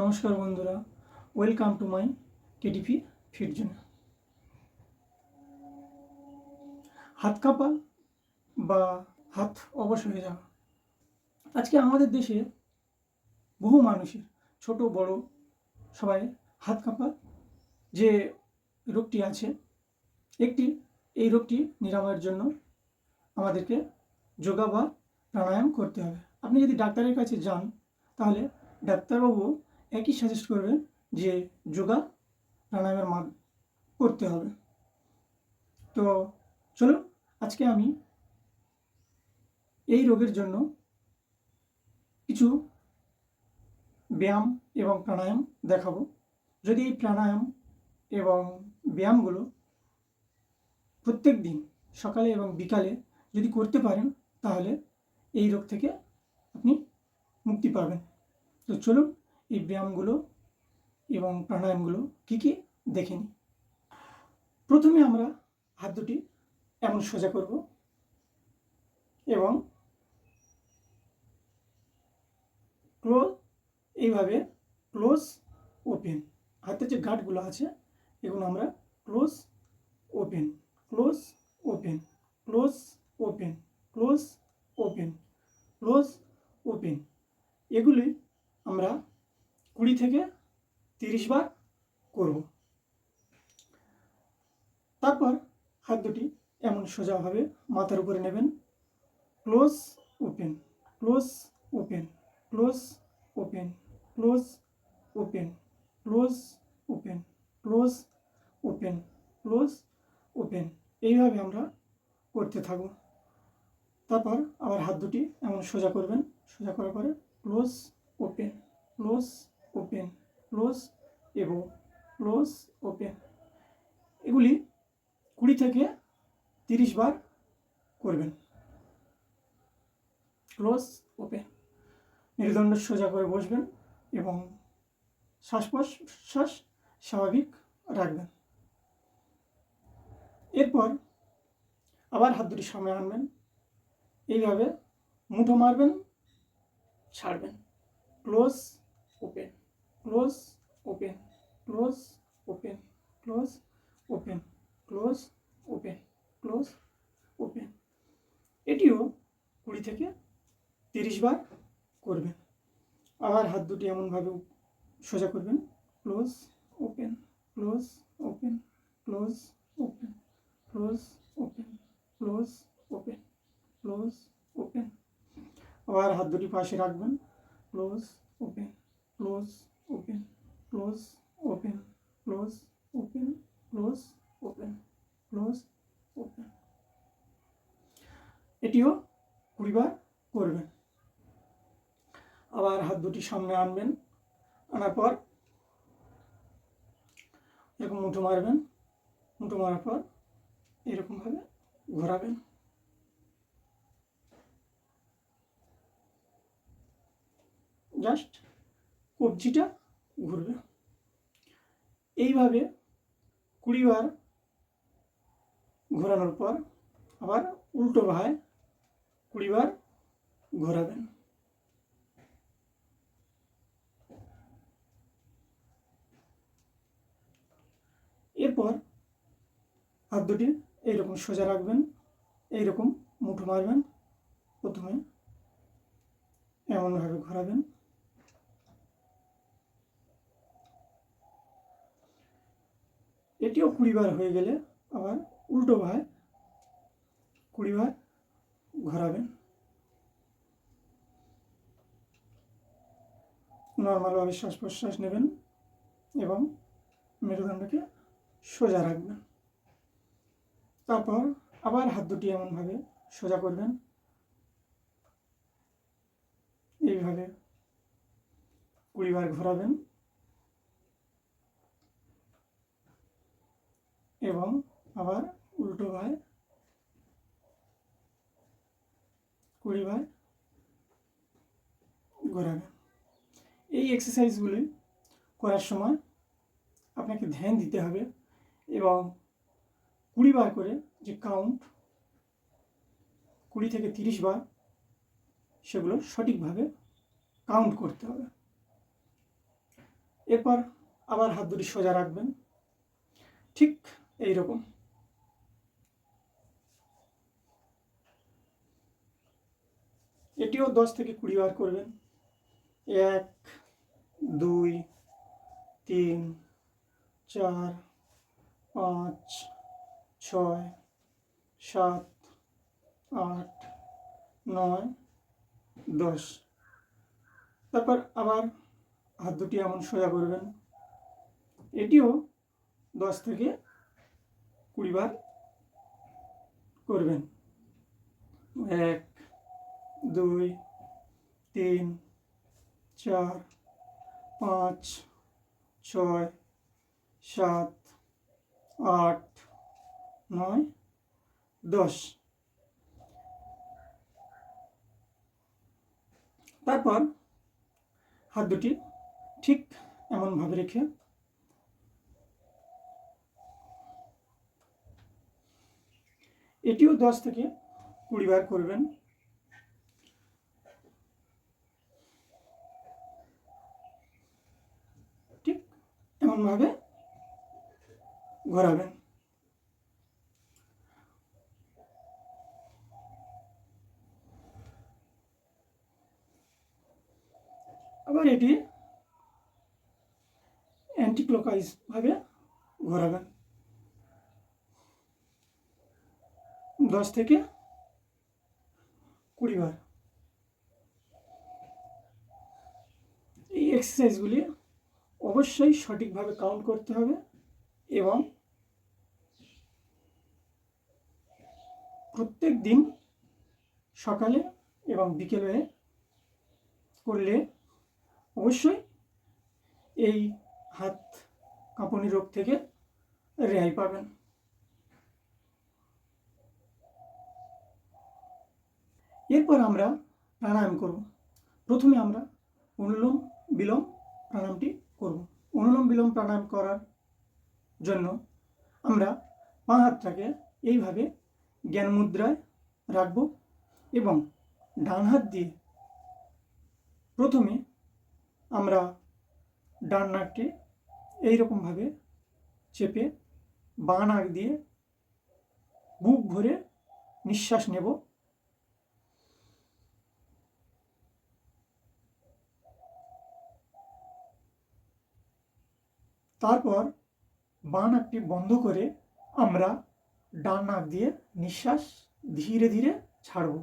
নমস্কার বন্ধুরা welcome to my KTP fit zone হাত কাঁপা বা হাত অবশ হয়ে যাওয়া। আজকে আমাদের দেশে বহু মানুষের, ছোট, বড়, সবাই হাত কাঁপা যে রোগটি আছে, একটি, এই রোগটি নিরাময়ের জন্য আমাদেরকে যোগা বা প্রাণায়াম করতে হবে। আপনি যদি ডাক্তারের কাছে যান, তাহলে ডাক্তারবাবু একই সাজেস্ট করবেন যে যোগা প্রাণায়ামের মান করতে হবে। তো চলো আজকে আমি এই রোগের জন্য কিছু ব্যায়াম এবং প্রাণায়াম দেখাবো। যদি এই প্রাণায়াম এবং ব্যায়ামগুলো প্রত্যেক দিন সকালে এবং বিকালে যদি করতে পারেন, তাহলে এই রোগ থেকে আপনি মুক্তি পাবেন। তো চলুন এই ব্যায়ামগুলো এবং প্রাণায়ামগুলো কী কী দেখে প্রথমে আমরা হাত দুটি এমন সোজা করব এবং ক্লোজ, এইভাবে ক্লোজ, ওপেন। হাতের যে গাঁটগুলো আছে, এগুলো আমরা close, open. Close open. Close open. Close open. Close, open. এগুলি আমরা কুড়ি থেকে তিরিশ বার করব। তারপর হাত দুটি এমন সোজাভাবে মাথার উপরে নেবেন। Close open close open close open close open close open close open close open এইভাবে আমরা করতে থাকব। তারপর আবার হাত দুটি এমন সোজা করবেন। সোজা করার পরে close open close open close এবং ক্লোজ ওপেন এগুলি কুড়ি থেকে তিরিশ বার করবেন। ক্লোজ ওপেন মেরুদণ্ড সোজা করে বসবেন এবং শ্বাস প্রশ্বাস স্বাভাবিক রাখবেন। এরপর আবার হাত দুটি সামনে আনবেন। এইভাবে মুঠো মারবেন, ছাড়বেন। Close close open close open close open close open close open এটিও কুড়ি থেকে তিরিশ বার করবেন আবার হাত দুটি এমনভাবে সোজা করবেন close open close open close open close open close open close open আবার হাত দুটি পাশে রাখবেন close open close close open close open close open close open এটিও কুড়িবার করবেন। আবার হাত দুটি সামনে আনবেন। আনার পর এরকম মুঠো মারবেন। মুঠো মারার পর এরকমভাবে ঘোরাবেন। জাস্ট কবজিটা ঘুরবে। এইভাবে কুড়িবার ঘোরানোর পর আবার উল্টো ভায় কুড়িবার ঘোরাবেন। এরপর হাত দুটি এইরকম সোজা রাখবেন, এইরকম মুঠো মারবেন, প্রথমে এমনভাবে ঘোরাবেন। এটিও কুড়িবার হয়ে গেলে আবার উল্টো ভাই কুড়িবার ঘোরাবেন। নর্মালভাবে শ্বাস প্রশ্বাস নেবেন এবং মেরুদণ্ডকে সোজা রাখবেন। তারপর আবার হাত দুটি এমনভাবে সোজা করবেন। এইভাবে কুড়িবার ঘোরাবেন। এবং আবার উল্টো ভাই কুড়ি ভাই ঘোরাবেন এই এক্সারসাইজগুলি করার সময় আপনাকে ধ্যান দিতে হবে এবং কুড়ি বার করে যে কাউন্ট কুড়ি থেকে তিরিশ বার সেগুলো সঠিকভাবে কাউন্ট করতে হবে। এরপর আবার হাত দুটি সোজা রাখবেন। ঠিক এই রকম এটিও দশ থেকে কুড়ি বার করবেন। এক, দুই, তিন, চার, পাঁচ, ছয়, সাত, আট, নয়, দশ। তারপর আবার হাত দুটি এমন সোজা করবেন। এটিও দশ থেকে কুড়ি বার করবেন। এক, দুই, তিন, চার, পাঁচ, ছয়, সাত, আট, নয়, দশ। তারপর হাত দুটি ঠিক এমনভাবে রেখে এটিও দশ থেকে কুড়ি বার করবেন। ঠিক এমনভাবে ঘোরাবেন। আবার এটি অ্যান্টি ভাবে ঘোরাবেন। দশ থেকে কুড়ি বার। এই এক্সারসাইজগুলি অবশ্যই সঠিকভাবে কাউন্ট করতে হবে এবং প্রত্যেক দিন সকালে এবং বিকেলে করলে অবশ্যই এই হাত কাঁপুনি রোগ থেকে রেহাই পাবেন। এরপর আমরা প্রাণায়াম করব। প্রথমে আমরা অনুলোম বিলোম প্রাণায়ামটি করব। অনুলোম বিলোম প্রাণায়াম করার জন্য আমরা পা হাতটাকে এইভাবে জ্ঞান মুদ্রায় রাখব এবং ডান হাত দিয়ে প্রথমে আমরা ডান নাককে এইরকমভাবে চেপে বাঁ নাক দিয়ে বুক ভরে নিঃশ্বাস নেব। তারপর বাঁ নাকটি বন্ধ করে আমরা ডান নাক দিয়ে নিঃশ্বাস ধীরে ধীরে ছাড়ব।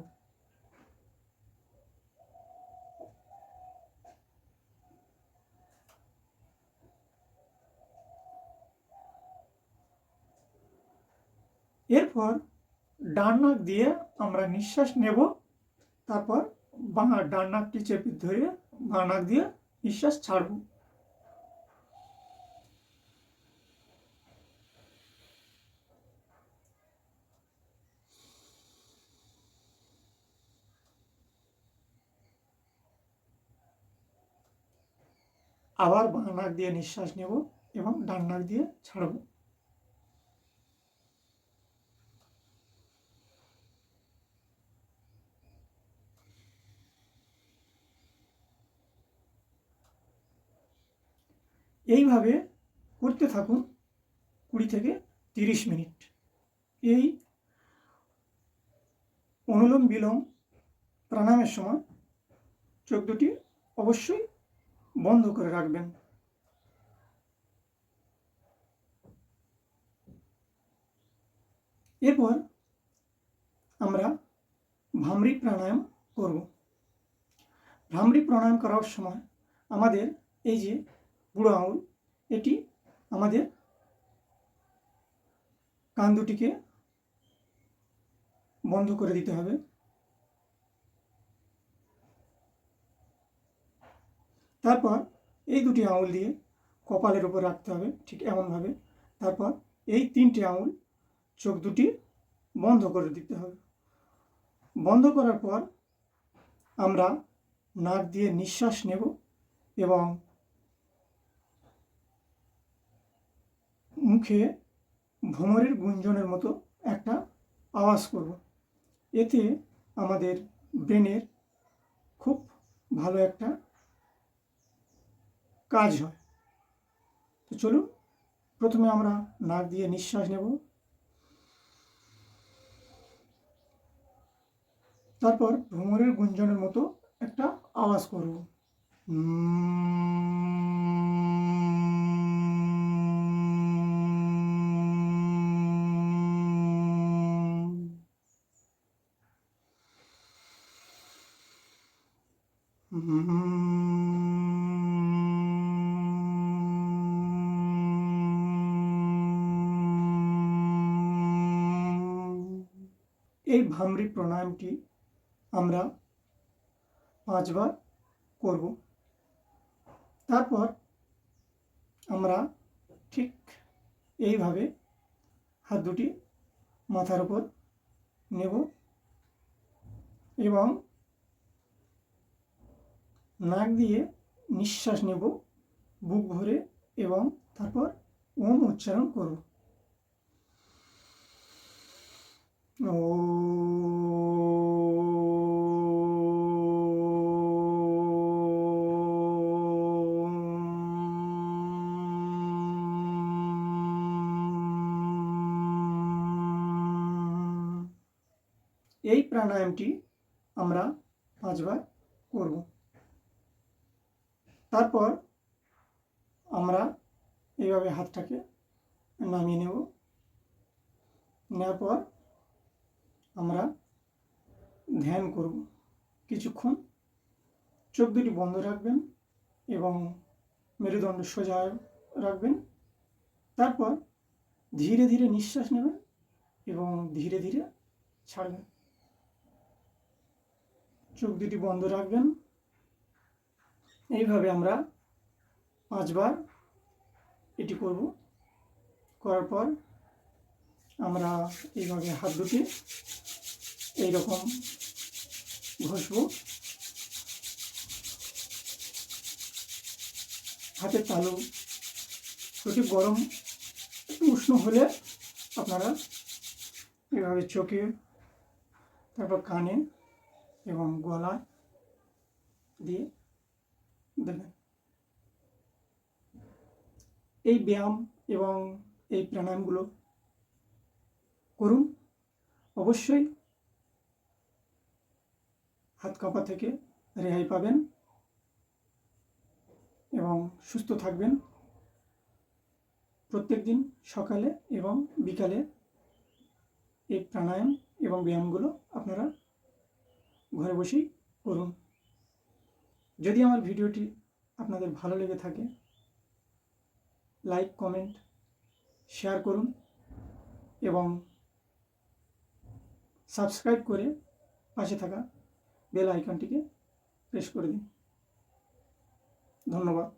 এরপর ডান নাক দিয়ে আমরা নিঃশ্বাস নেব, তারপর বাঁ ডান নাকটি চেপে ধরে বাঁ নাক দিয়ে নিঃশ্বাস ছাড়ব। আবার বাঁ নাক দিয়ে নিঃশ্বাস নেব এবং ডান নাক দিয়ে ছাড়ব। এইভাবে করতে থাকুন কুড়ি থেকে তিরিশ মিনিট। এই অনুলোম বিলোম প্রাণায়ামের সময় চোখ দুটি অবশ্যই বন্ধ করে রাখবেন। এরপর আমরা ভ্রামরি প্রাণায়াম করব। ভ্রামরি প্রাণায়াম করার সময় আমাদের এই যে বুড়ো আঙুল, এটি আমাদের কান দুটিকে বন্ধ করে দিতে হবে। তারপর এই দুটি আঙুল দিয়ে কপালের উপর রাখতে হবে, ঠিক এমনভাবে। তারপর এই তিনটি আঙুল চোখ দুটি বন্ধ করে দিতে হবে। বন্ধ করার পর আমরা নাক দিয়ে নিঃশ্বাস নেব এবং মুখে ভ্রমরের গুঞ্জনের মতো একটা আওয়াজ করব। এতে আমাদের ব্রেনের খুব ভালো একটা কাজ হয়। তো চলুন প্রথমে আমরা নাক দিয়ে নিঃশ্বাস নেব। তারপর ভ্রমরের গুঞ্জনের মতো একটা আওয়াজ করব। এই ভামরি প্রাণায়ামটি আমরা পাঁচবার করব। তারপর আমরা ঠিক এইভাবে হাত দুটি মাথার উপর নেব এবং নাক দিয়ে নিঃশ্বাস নেব, বুক ভরে এবং তারপর ওম উচ্চারণ করব। এই প্রাণায়ামটি আমরা পাঁচবার করব তারপর আমরা এইভাবে হাতটাকে নামিয়ে নেব নেওয়ার পর আমরা ধ্যান করব। কিছুক্ষণ চোখ দুটি বন্ধ রাখবেন এবং মেরুদণ্ড সোজা রাখবেন। তারপর ধীরে ধীরে নিঃশ্বাস নেবেন এবং ধীরে ধীরে ছাড়বেন। চোখ দুটি বন্ধ রাখবেন। এইভাবে আমরা পাঁচবার এটি করব। করার পর আমরা এইভাবে হাত দুটি এইরকম ঘষব। হাতের তালু প্রতি গরম উষ্ণ হলে আপনারা এভাবে চোখে, তারপর কানে এবং গলায় দিয়ে দেবেন। এই ব্যায়াম এবং এই প্রাণায়ামগুলো করুন। অবশ্যই হাত কাঁপা থেকে রেহাই পাবেন এবং সুস্থ থাকবেন। প্রত্যেক দিন সকালে এবং বিকালে এই প্রাণায়াম এবং ব্যায়ামগুলো আপনারা ঘরে বসেই করুন। যদি আমার ভিডিওটি আপনাদের ভালো লেগে থাকে, লাইক, কমেন্ট, শেয়ার করুন এবং সাবস্ক্রাইব করে পাশে থাকা বেল আইকনটিকে প্রেস করে দিন। ধন্যবাদ।